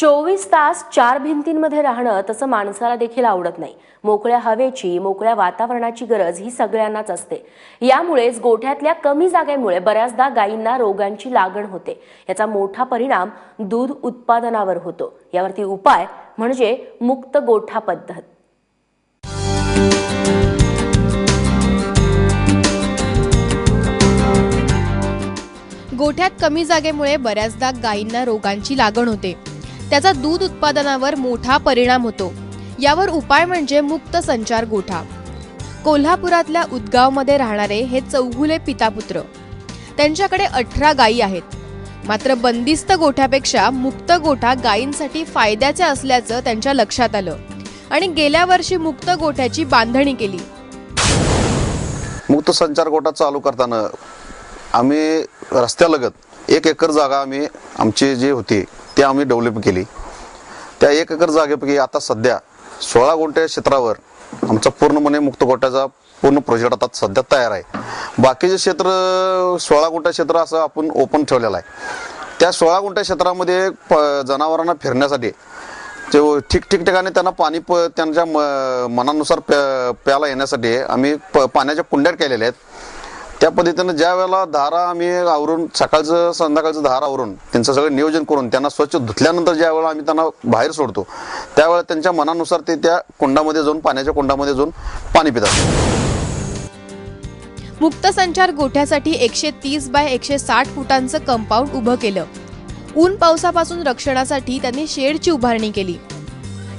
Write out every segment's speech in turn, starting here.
चोवीस तास चार भिंतींमध्ये राहणं तसं माणसाला देखील आवडत नाही. मोकळ्या हवेची मोकळ्या वातावरणाची गरज ही सगळ्यांनाच असते. यामुळेच गोठ्यातल्या कमी जागेमुळे बऱ्याचदा गायींना रोगांची लागण होते. याचा मोठा परिणाम दूध उत्पादनावर होतो. यावरती उपाय म्हणजे मुक्त गोठा पद्धत. गोठ्यात कमी जागेमुळे बऱ्याचदा गायींना रोगांची लागण होते. त्याचा दूध उत्पादनावर मोठा परिणाम होतो. यावर उपाय म्हणजे मुक्त संचार गोठा. कोल्हापुरातल्या उदगावमध्ये राहणारे हे चौगुले पितापुत्र. त्यांच्याकडे अठरा गायी आहेत. मात्र बंदिस्त गोठ्यापेक्षा मुक्त गोठा गायींसाठी फायद्याचे असल्याचं त्यांच्या लक्षात आलं. आणि गेल्या वर्षी मुक्त गोठ्याची बांधणी केली. मुक्त संचार गोठा चालू करताना आम्ही रस्त्यालगत एक एकर जागा आम्ही आमची जी होती ते आम्ही डेव्हलप केली. त्या एक एकर जागेपैकी आता सध्या सोळा गुंठे क्षेत्रावर आमचा पूर्णपणे मुक्त गोठ्याचा पूर्ण प्रोजेक्ट आता सध्या तयार आहे. बाकीचे क्षेत्र सोळा गुंठा क्षेत्र असं आपण ओपन ठेवलेलं आहे. त्या सोळा गुंठ्या क्षेत्रामध्ये प- जनावरांना फिरण्यासाठी ते ठीक ठिकाणी त्यांना पाणी प त्यांच्या म- मनानुसार प्या प्यायला येण्यासाठी आम्ही प पाण्याच्या कुंड्यात केलेल्या आहेत. त्या पद्धतीनं ज्या वेळेला धारा आम्ही आवरून सकाळचं संध्याकाळचं धारा आवरून त्यांचं सगळं नियोजन करून त्यांना स्वच्छ धुतल्यानंतर ज्या वेळेला आम्ही त्यांना बाहेर सोडतो त्यावेळेला त्यांच्या मनानुसार ते त्या कुंडामध्ये जाऊन पाण्याच्या कुंडामध्ये जाऊन पाणी पितात. मुक्त संचार गोठ्यासाठी एकशे तीस बाय एकशे साठ फुटांचं कंपाऊंड उभं केलं. ऊन पावसापासून रक्षणासाठी त्यांनी शेडची उभारणी केली.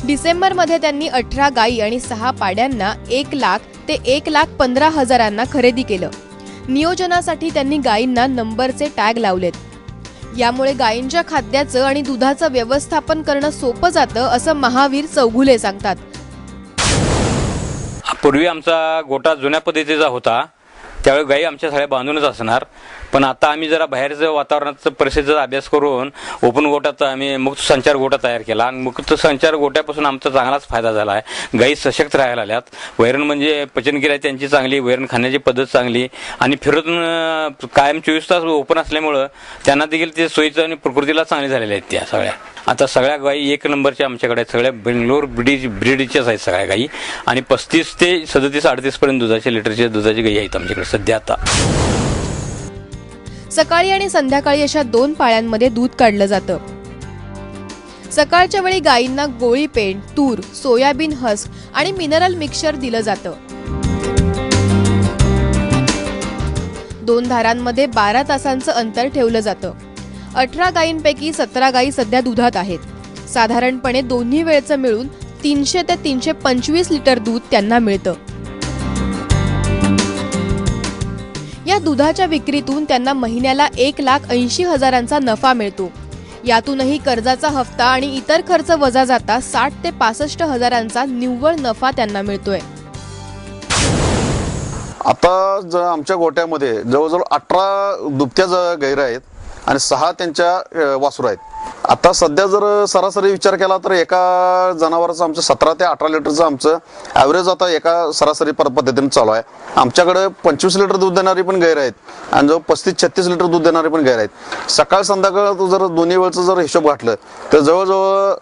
डिसेंबरमध्ये त्यांनी अठरा गायी आणि सहा पाड्यांना एक लाख ते एक लाख पंधरा हजारांना खरेदी केलं. नियोजनासाठी त्यांनी गायींना नंबरचे टॅग लावलेत. यामुळे गायींच्या खाद्याचं आणि दुधाचं व्यवस्थापन करणं सोपं जातं असं महावीर चौघुले सांगतात. पूर्वी आमचा गोटा जुन्या पद्धतीचा होता. त्यावेळी गाई आमच्या सगळ्या बांधूनच असणार. पण आता आम्ही जरा बाहेरचं वातावरणाचा परिस्थितीचा अभ्यास करून ओपन गोटाचा आम्ही मुक्त संचार गोटा तयार केला. आणि मुक्त संचार गोट्यापासून आमचा चांगलाच फायदा झाला आहे. गाई सशक्त राहायला आल्यात. वैरण म्हणजे पचनक्रिया त्यांची चांगली वैरण खाण्याची पद्धत चांगली. आणि फिरत कायम चोवीस तास ओपन असल्यामुळं त्यांना देखील ते सोयीचं आणि प्रकृतीला चांगली झालेल्या आहेत त्या सगळ्या. आता सगळ्या गायी एक नंबरच्या आमच्याकडे आहेत. सगळ्या बेंगलोर ब्रिडी ब्रिडीच्याच आहेत सगळ्या गाई. आणि पस्तीस ते सदतीस अडतीस पर्यंत दुधाच्या लिटरच्या दुधाची गायी आहेत आमच्याकडे सध्या आता. सकाळी आणि संध्याकाळी अशा दोन पाळ्यांमध्ये दूध काढलं जातं. सकाळच्या वेळी गायींना गोळी पेंट तूर सोयाबीन हस्क आणि मिनरल मिक्सचर दिलं जातं. दोन धारांमध्ये बारा तासांचं अंतर ठेवलं जातं. अठरा गायींपैकी सतरा गायी सध्या दुधात आहेत. साधारणपणे दोन्ही वेळचं मिळून तीनशे ते तीनशे पंचवीस लिटर दूध त्यांना मिळतं. या दुधाच्या विक्रीतून त्यांना महिन्याला एक लाख ऐंशी हजारांचा नफा मिळतो. यातूनही कर्जाचा हप्ता आणि इतर खर्च वजा जाता साठ ते पासष्ट हजारांचा निव्वळ नफा त्यांना मिळतोय. आता आमच्या गोट्यामध्ये जवळजवळ अठरा दुभत्या गैर आहेत आणि सहा त्यांच्या अ, वासुर आहेत. आता सध्या जर सरासरी विचार केला तर एका जनावराचं आमचं सतरा ते अठरा लिटरचं आमचं ॲव्हरेज आता एका सरासरी पर पद्धतीने चालू आहे. आमच्याकडे पंचवीस लिटर दूध देणारी पण गैर आहेत. आणि जवळ पस्तीस छत्तीस लिटर दूध देणारे पण गैर आहेत. सकाळ संध्याकाळ जर दोन्ही वेळचं जर हिशोब घातलं तर जवळजवळ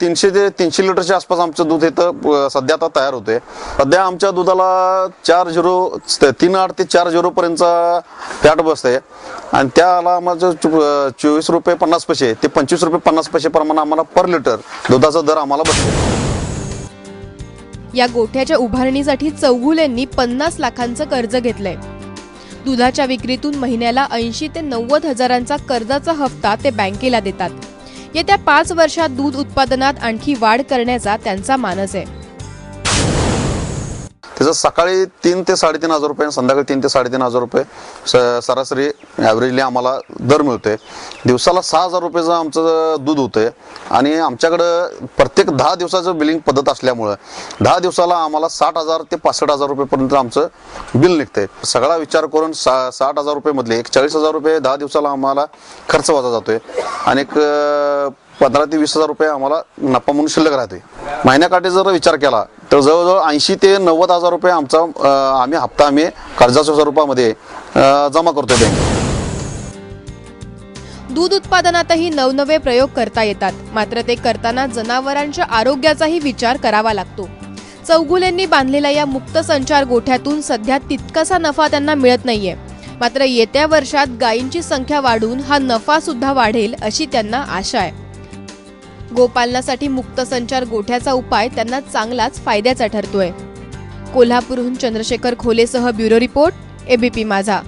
तीनशे ते तीनशे लिटरच्या आसपास आमचं दूध इथं सध्या आता तयार होते सध्या आमच्या दुधाला चार झिरो तीन आठ ते चार झिरो पर्यंतचा फॅट बसते आणि त्याला आम्हाला चोवीस रुपये पन्नास पैसे ते पंचवीस रुपये पन्नास पैसे प्रमाणे आम्हाला पर लिटर दुधाचा दर आम्हाला बसतो या गोठ्याच्या उभारणीसाठी चौगुलेंनी पन्नास लाखांचं कर्ज घेतलंय. दुधाच्या विक्रीतून महिन्याला ऐंशी ते नव्वद हजारांचा कर्जाचा हप्ता ते बँकेला देतात. येत्या पाच वर्षात दूध उत्पादनात आणखी वाढ करण्याचा त्यांचा मानस आहे. त्याचं सकाळी तीन ते साडेतीन हजार रुपये आणि संध्याकाळी तीन ते साडेतीन हजार रुपये स- सरासरी ॲव्हरेजली आम्हाला दर मिळते दिवसाला सहा हजार रुपयेचं आमचं दूध होतंय. आणि आमच्याकडं प्रत्येक दहा दिवसाचं बिलिंग पद्धत असल्यामुळं दहा दिवसाला आम्हाला साठ हजार ते पासष्ट हजार रुपयेपर्यंत आमचं बिल निघते सगळा विचार करून सा साठ हजार रुपयेमधले एक चाळीस हजार रुपये दहा दिवसाला आम्हाला खर्च वाजा जातोय. आणि एक पंधरा ते वीस हजार रुपये आम्हाला नफा म्हणून शिल्लक राहते महिन्याकाठी जर विचार केला तर जवळजवळ ऐंशी ते नव्वद हजार रुपये आमचा आम्ही हप्ता आम्ही कर्जाच्या स्वरूपामध्ये जमा करतो बँकेत दूध उत्पादनातही नवनवे प्रयोग करता येतात. मात्र ते करताना जनावरांच्या आरोग्याचाही विचार करावा लागतो. चौगुलेंनी बांधलेल्या या मुक्त संचार गोठ्यातून सध्या तितकासा नफा त्यांना मिळत नाहीये. मात्र येत्या वर्षात गायींची संख्या वाढून हा नफा सुद्धा वाढेल अशी त्यांना आशा आहे. गोपालनासाठी मुक्त संचार गोठ्याचा उपाय त्यांना चांगलाच फायद्याचा ठरतोय. कोल्हापूरहून चंद्रशेखर खोलेसह ब्युरो रिपोर्ट एबीपी माझा.